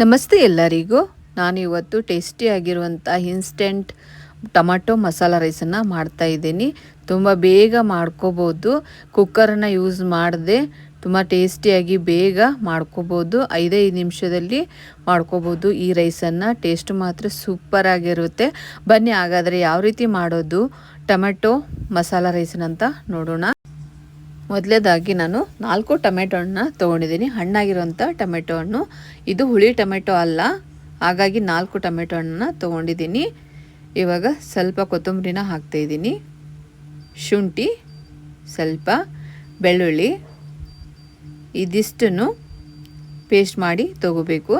ನಮಸ್ತೆ ಎಲ್ಲರಿಗೂ. ನಾನು ಇವತ್ತು ಟೇಸ್ಟಿಯಾಗಿರುವಂಥ ಇನ್ಸ್ಟೆಂಟ್ ಟೊಮಾಟೊ ಮಸಾಲ ರೈಸನ್ನು ಮಾಡ್ತಾ ಇದ್ದೀನಿ. ತುಂಬ ಬೇಗ ಮಾಡ್ಕೋಬೋದು. ಕುಕ್ಕರನ್ನು ಯೂಸ್ ಮಾಡದೆ ತುಂಬ ಟೇಸ್ಟಿಯಾಗಿ ಬೇಗ ಮಾಡ್ಕೋಬೋದು. ಐದೈದು ನಿಮಿಷದಲ್ಲಿ ಮಾಡ್ಕೋಬೋದು ಈ ರೈಸನ್ನು ಟೇಸ್ಟ್ ಮಾತ್ರ ಸೂಪರ್ ಆಗಿರುತ್ತೆ. ಬನ್ನಿ ಹಾಗಾದರೆ ಯಾವ ರೀತಿ ಮಾಡೋದು? ಟೊಮೆಟೊ ಮಸಾಲ ರೈಸನ್ನಂತ ನೋಡೋಣ. ಮೊದಲೇದಾಗಿ ನಾನು ನಾಲ್ಕು ಟೊಮೆಟೊ ಹಣ್ಣನ್ನ ತೊಗೊಂಡಿದ್ದೀನಿ. ಹಣ್ಣಾಗಿರುವಂಥ ಟೊಮೆಟೊ ಹಣ್ಣು ಇದು ಹುಳಿ ಟೊಮೆಟೊ ಅಲ್ಲ. ಹಾಗಾಗಿ ನಾಲ್ಕು ಟೊಮೆಟೊ ಹಣ್ಣನ್ನ ತೊಗೊಂಡಿದ್ದೀನಿ. ಇವಾಗ ಸ್ವಲ್ಪ ಕೊತ್ತಂಬರಿನ ಹಾಕ್ತಾಯಿದ್ದೀನಿ ಶುಂಠಿ, ಸ್ವಲ್ಪ ಬೆಳ್ಳುಳ್ಳಿ. ಇದಿಷ್ಟನ್ನು ಪೇಸ್ಟ್ ಮಾಡಿ ತಗೋಬೇಕು.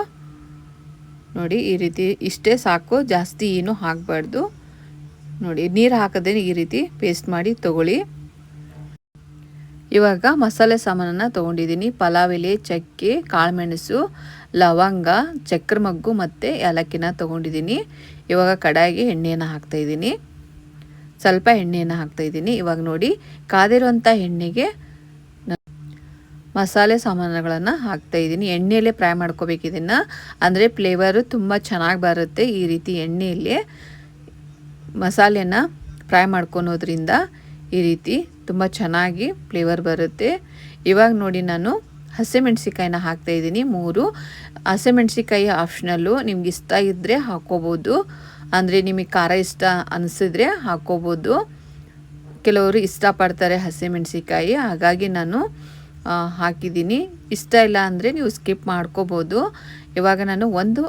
ನೋಡಿ, ಈ ರೀತಿ ಇಷ್ಟೇ ಸಾಕು. ಜಾಸ್ತಿ ಏನು ಹಾಕಬಾರ್ದು. ನೋಡಿ, ನೀರು ಹಾಕದೇ ಈ ರೀತಿ ಪೇಸ್ಟ್ ಮಾಡಿ ತಗೊಳ್ಳಿ. ಇವಾಗ ಮಸಾಲೆ ಸಾಮಾನನ್ನು ತೊಗೊಂಡಿದ್ದೀನಿ. ಪಲಾವ್ ಎಲೆ ಚಕ್ಕೆ, ಕಾಳುಮೆಣಸು, ಲವಂಗ ಚಕ್ರ ಮಗ್ಗು ಮತ್ತು ಏಲಕ್ಕಿನ ತೊಗೊಂಡಿದ್ದೀನಿ. ಇವಾಗ ಕಡಾಯಿಗೆ ಎಣ್ಣೆಯನ್ನು ಹಾಕ್ತಾಯಿದ್ದೀನಿ ಸ್ವಲ್ಪ ಎಣ್ಣೆಯನ್ನು ಹಾಕ್ತಾಯಿದ್ದೀನಿ ಇವಾಗ ನೋಡಿ ಕಾದಿರುವಂಥ ಎಣ್ಣೆಗೆ ಮಸಾಲೆ ಸಾಮಾನುಗಳನ್ನು ಹಾಕ್ತಾಯಿದ್ದೀನಿ ಎಣ್ಣೆಯಲ್ಲೇ ಫ್ರೈ ಮಾಡ್ಕೋಬೇಕು ಇದನ್ನು. ಅಂದರೆ ಫ್ಲೇವರು ತುಂಬ ಚೆನ್ನಾಗಿ ಬರುತ್ತೆ ಈ ರೀತಿ ಎಣ್ಣೆಯಲ್ಲಿ. ಮಸಾಲೆನ ಫ್ರೈ ಮಾಡ್ಕೊಳೋದ್ರಿಂದ ಈ ರೀತಿ ತುಂಬ ಚೆನ್ನಾಗಿ ಫ್ಲೇವರ್ ಬರುತ್ತೆ. ಇವಾಗ ನೋಡಿ ನಾನು ಹಸಿಮೆಣ್ಸಿನ್ಕಾಯ್ನ ಹಾಕ್ತಾ ಇದ್ದೀನಿ, ಮೂರು. ಹಸಿಮೆಣ್ಸಿಕಾಯಿ ಆಪ್ಷನಲ್ಲು ನಿಮ್ಗೆ ಇಷ್ಟ ಇದ್ದರೆ ಹಾಕ್ಕೋಬೋದು. ಅಂದರೆ ನಿಮಗೆ ಖಾರ ಇಷ್ಟ ಅನಿಸಿದ್ರೆ ಹಾಕ್ಕೋಬೋದು. ಕೆಲವರು ಇಷ್ಟಪಡ್ತಾರೆ ಹಸಿಮೆಣ್ಸಿಕಾಯಿ ಹಾಗಾಗಿ ನಾನು ಹಾಕಿದ್ದೀನಿ. ಇಷ್ಟ ಇಲ್ಲ ಅಂದರೆ ನೀವು ಸ್ಕಿಪ್ ಮಾಡ್ಕೋಬೋದು. ಇವಾಗ ನಾನು ಒಂದು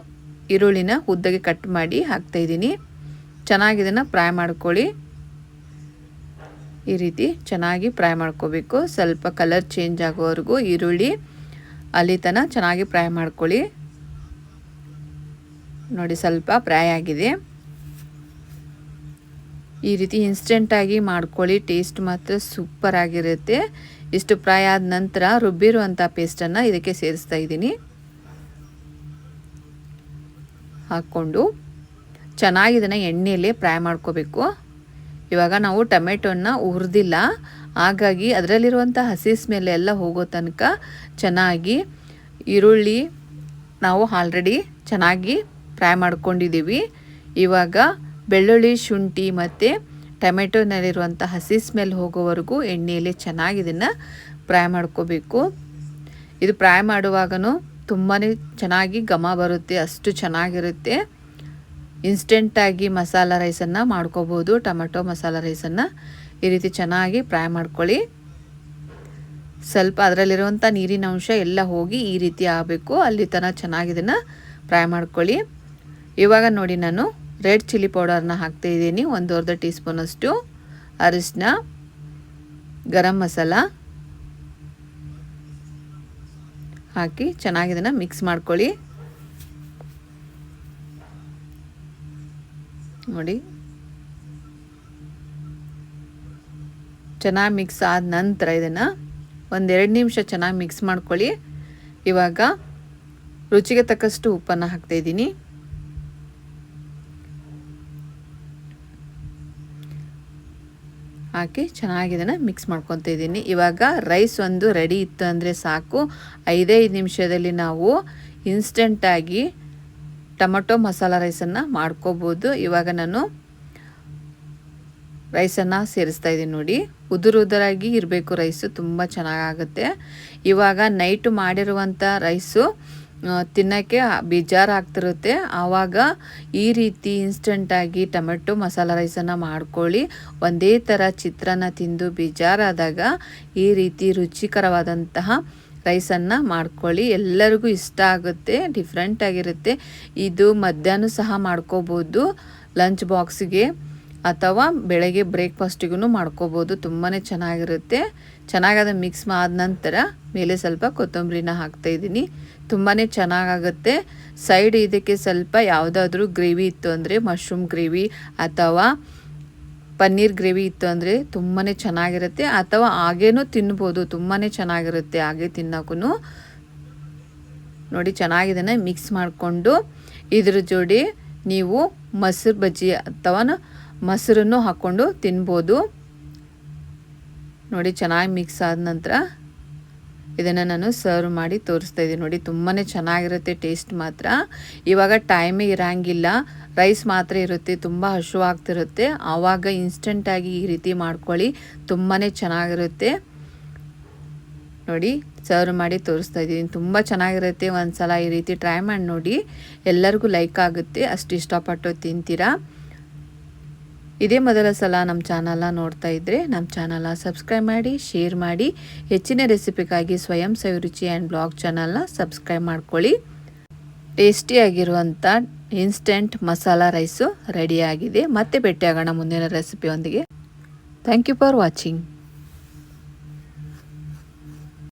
ಈರುಳ್ಳಿನ ಉದ್ದಗೆ ಕಟ್ ಮಾಡಿ ಹಾಕ್ತಾಯಿದ್ದೀನಿ ಚೆನ್ನಾಗಿ ಇದನ್ನು ಫ್ರೈ ಮಾಡ್ಕೊಳ್ಳಿ. ಈ ರೀತಿ ಚೆನ್ನಾಗಿ ಫ್ರೈ ಮಾಡ್ಕೋಬೇಕು. ಸ್ವಲ್ಪ ಕಲರ್ ಚೇಂಜ್ ಆಗೋವರೆಗೂ ಈರುಳ್ಳಿ ಅಲ್ಲಿ ತನಕ ಚೆನ್ನಾಗಿ ಫ್ರೈ ಮಾಡ್ಕೊಳ್ಳಿ. ನೋಡಿ ಸ್ವಲ್ಪ ಫ್ರೈ ಆಗಿದೆ. ಈ ರೀತಿ ಇನ್ಸ್ಟೆಂಟಾಗಿ ಮಾಡ್ಕೊಳ್ಳಿ, ಟೇಸ್ಟ್ ಮಾತ್ರ ಸೂಪರ್ ಆಗಿರುತ್ತೆ. ಇಷ್ಟು ಫ್ರೈ ಆದ ನಂತರ ರುಬ್ಬಿರುವಂಥ ಪೇಸ್ಟನ್ನು ಇದಕ್ಕೆ ಸೇರಿಸ್ತಾ ಇದ್ದೀನಿ. ಹಾಕ್ಕೊಂಡು ಚೆನ್ನಾಗಿ ಇದನ್ನು ಎಣ್ಣೆಯಲ್ಲೇ ಫ್ರೈ ಮಾಡ್ಕೋಬೇಕು. ಇವಾಗ ನಾವು ಟೊಮೆಟೊನ ಹುರಿದಿಲ್ಲ. ಹಾಗಾಗಿ ಅದರಲ್ಲಿರುವಂಥ ಹಸಿ ಸ್ಮೆಲ್ ಎಲ್ಲ ಹೋಗೋ ತನಕ ಚೆನ್ನಾಗಿ ಈರುಳ್ಳಿ ನಾವು ಆಲ್ರೆಡಿ ಚೆನ್ನಾಗಿ ಫ್ರೈ ಮಾಡ್ಕೊಂಡಿದ್ದೀವಿ ಇವಾಗ ಬೆಳ್ಳುಳ್ಳಿ, ಶುಂಠಿ ಮತ್ತು ಟೊಮೆಟೊನಲ್ಲಿರುವಂಥ ಹಸಿ ಸ್ಮೆಲ್ ಹೋಗೋವರೆಗೂ ಎಣ್ಣೆಯಲ್ಲಿ ಚೆನ್ನಾಗಿ ಇದನ್ನು ಫ್ರೈ ಮಾಡ್ಕೋಬೇಕು. ಇದು ಫ್ರೈ ಮಾಡುವಾಗ ತುಂಬಾ ಚೆನ್ನಾಗಿ ಘಮ ಬರುತ್ತೆ, ಅಷ್ಟು ಚೆನ್ನಾಗಿರುತ್ತೆ. ಇನ್ಸ್ಟೆಂಟಾಗಿ ಮಸಾಲ ರೈಸನ್ನು ಮಾಡ್ಕೋಬೋದು. ಟೊಮೆಟೊ ಮಸಾಲ ರೈಸನ್ನು ಈ ರೀತಿ ಚೆನ್ನಾಗಿ ಫ್ರೈ ಮಾಡ್ಕೊಳ್ಳಿ. ಸ್ವಲ್ಪ ಅದರಲ್ಲಿರುವಂಥ ನೀರಿನ ಅಂಶ ಎಲ್ಲ ಹೋಗಿ ಈ ರೀತಿ ಆಗಬೇಕು. ಅಲ್ಲಿ ತನಕ ಚೆನ್ನಾಗಿ ಇದನ್ನು ಫ್ರೈ ಮಾಡ್ಕೊಳ್ಳಿ. ಇವಾಗ ನೋಡಿ ನಾನು ರೆಡ್ ಚಿಲ್ಲಿ ಪೌಡರ್ನ ಒಂದು ದೊರ್ಧ ಟೀ ಸ್ಪೂನಷ್ಟು ಅರಿಶಿನ ಗರಂ ಮಸಾಲ ಹಾಕಿ ಚೆನ್ನಾಗಿ ಇದನ್ನು ಮಿಕ್ಸ್ ಮಾಡ್ಕೊಳ್ಳಿ. ನೋಡಿ. ಚೆನ್ನಾಗಿ ಮಿಕ್ಸ್ ಆದ ನಂತರ ಇದನ್ನು ಒಂದೆರಡು ನಿಮಿಷ ಚೆನ್ನಾಗಿ ಮಿಕ್ಸ್ ಮಾಡ್ಕೊಳ್ಳಿ. ಇವಾಗ ರುಚಿಗೆ ತಕ್ಕಷ್ಟು ಉಪ್ಪನ್ನು ಹಾಕ್ತಾಯಿದ್ದೀನಿ ಹಾಕಿ ಚೆನ್ನಾಗಿ ಇದನ್ನು ಮಿಕ್ಸ್ ಮಾಡ್ಕೊತ ಇದ್ದೀನಿ. ಇವಾಗ ರೈಸ್ ಒಂದು ರೆಡಿ ಇತ್ತು ಅಂದರೆ ಸಾಕು. ಐದೈದು ನಿಮಿಷದಲ್ಲಿ ನಾವು ಇನ್ಸ್ಟೆಂಟಾಗಿ ಟೊಮಟೊ ಮಸಾಲ ರೈಸನ್ನು ಮಾಡ್ಕೋಬೋದು. ಇವಾಗ ನಾನು ರೈಸನ್ನು ಸೇರಿಸ್ತಾ ಇದ್ದೀನಿ ನೋಡಿ. ಉದುರು ಉದುರಾಗಿ ಇರಬೇಕು ರೈಸು, ತುಂಬ ಚೆನ್ನಾಗಾಗುತ್ತೆ. ಇವಾಗ ನೈಟು ಮಾಡಿರುವಂಥ ರೈಸು ತಿನ್ನೋಕ್ಕೆ ಬೇಜಾರಾಗ್ತಿರುತ್ತೆ ಆವಾಗ ಈ ರೀತಿ ಇನ್ಸ್ಟೆಂಟಾಗಿ ಟೊಮೆಟೊ ಮಸಾಲ ರೈಸನ್ನು ಮಾಡ್ಕೊಳ್ಳಿ. ಒಂದೇ ಥರ ಚಿತ್ರಾನ್ನ ತಿಂದು ಬೇಜಾರಾದಾಗ ಈ ರೀತಿ ರುಚಿಕರವಾದಂತಹ ರೈಸನ್ನು ಮಾಡ್ಕೊಳ್ಳಿ. ಎಲ್ಲರಿಗೂ ಇಷ್ಟ ಆಗುತ್ತೆ ಡಿಫ್ರೆಂಟಾಗಿರುತ್ತೆ ಇದು ಮಧ್ಯಾಹ್ನ ಸಹ ಮಾಡ್ಕೋಬೋದು ಲಂಚ್ ಬಾಕ್ಸಿಗೆ ಅಥವಾ ಬೆಳಗ್ಗೆ ಬ್ರೇಕ್ಫಾಸ್ಟಿಗೂ ಮಾಡ್ಕೋಬೋದು. ತುಂಬಾ ಚೆನ್ನಾಗಿರುತ್ತೆ. ಚೆನ್ನಾಗದ ಮಿಕ್ಸ್ ಆದ ನಂತರ ಮೇಲೆ ಸ್ವಲ್ಪ ಕೊತ್ತಂಬರಿನ ಹಾಕ್ತಾಯಿದ್ದೀನಿ ತುಂಬಾ ಚೆನ್ನಾಗಾಗುತ್ತೆ. ಸೈಡ್ ಇದಕ್ಕೆ ಸ್ವಲ್ಪ ಯಾವುದಾದ್ರೂ ಗ್ರೇವಿ ಇತ್ತು ಅಂದರೆ ಮಶ್ರೂಮ್ ಗ್ರೇವಿ ಅಥವಾ ಪನ್ನೀರ್ ಗ್ರೇವಿ ಇತ್ತು ಅಂದರೆ ತುಂಬಾ ಚೆನ್ನಾಗಿರುತ್ತೆ, ಅಥವಾ ಹಾಗೇನೂ ತಿನ್ಬೋದು ತುಂಬಾ ಚೆನ್ನಾಗಿರುತ್ತೆ ಹಾಗೆ ತಿನ್ನೋಕ್ಕೂ ನೋಡಿ ಚೆನ್ನಾಗಿದ್ದಾನೆ ಮಿಕ್ಸ್ ಮಾಡಿಕೊಂಡು ಇದ್ರ ಜೋಡಿ ನೀವು ಮೊಸರು ಬಜ್ಜಿ ಅಥವಾ ಮೊಸರನ್ನು ಹಾಕ್ಕೊಂಡು ತಿನ್ಬೋದು. ನೋಡಿ, ಚೆನ್ನಾಗಿ ಮಿಕ್ಸ್ ಆದ ನಂತರ ಇದನ್ನು ನಾನು ಸರ್ವ್ ಮಾಡಿ ತೋರಿಸ್ತಾ ಇದ್ದೀನಿ. ನೋಡಿ ತುಂಬಾ ಚೆನ್ನಾಗಿರುತ್ತೆ ಟೇಸ್ಟ್ ಮಾತ್ರ. ಇವಾಗ ಟೈಮೇ ಇರೋಂಗಿಲ್ಲ. ರೈಸ್ ಮಾತ್ರ ಇರುತ್ತೆ, ತುಂಬ ಹಸುವಾಗ್ತಿರುತ್ತೆ ಆವಾಗ ಇನ್ಸ್ಟೆಂಟಾಗಿ ಈ ರೀತಿ ಮಾಡ್ಕೊಳ್ಳಿ. ತುಂಬಾ ಚೆನ್ನಾಗಿರುತ್ತೆ. ನೋಡಿ ಸರ್ವ್ ಮಾಡಿ ತೋರಿಸ್ತಾ ಇದ್ದೀನಿ. ತುಂಬ ಚೆನ್ನಾಗಿರುತ್ತೆ. ಒಂದು ಸಲ ಈ ರೀತಿ ಟ್ರೈ ಮಾಡಿ ನೋಡಿ. ಎಲ್ಲರಿಗೂ ಲೈಕ್ ಆಗುತ್ತೆ. ಅಷ್ಟು ಇಷ್ಟಪಟ್ಟು ತಿಂತೀರಾ? ಇದೇ ಮೊದಲ ಸಲ ನಮ್ಮ ಚಾನಲ್ನ ನೋಡ್ತಾ ಇದ್ದರೆ ನಮ್ಮ ಚಾನಲ್ನ ಸಬ್ಸ್ಕ್ರೈಬ್ ಮಾಡಿ, ಶೇರ್ ಮಾಡಿ. ಹೆಚ್ಚಿನ ರೆಸಿಪಿಗಾಗಿ ಸ್ವಯಂ ಸವಿರುಚಿ ಆ್ಯಂಡ್ ಬ್ಲಾಗ್ ಚಾನಲ್ನ ಸಬ್ಸ್ಕ್ರೈಬ್ ಮಾಡ್ಕೊಳ್ಳಿ. ಟೇಸ್ಟಿಯಾಗಿರುವಂಥ ಇನ್ಸ್ಟೆಂಟ್ ಮಸಾಲ ರೈಸು ರೆಡಿಯಾಗಿದೆ. ಮತ್ತೆ ಭೇಟಿಯಾಗೋಣ ಮುಂದಿನ ರೆಸಿಪಿಯೊಂದಿಗೆ. Thank you for watching.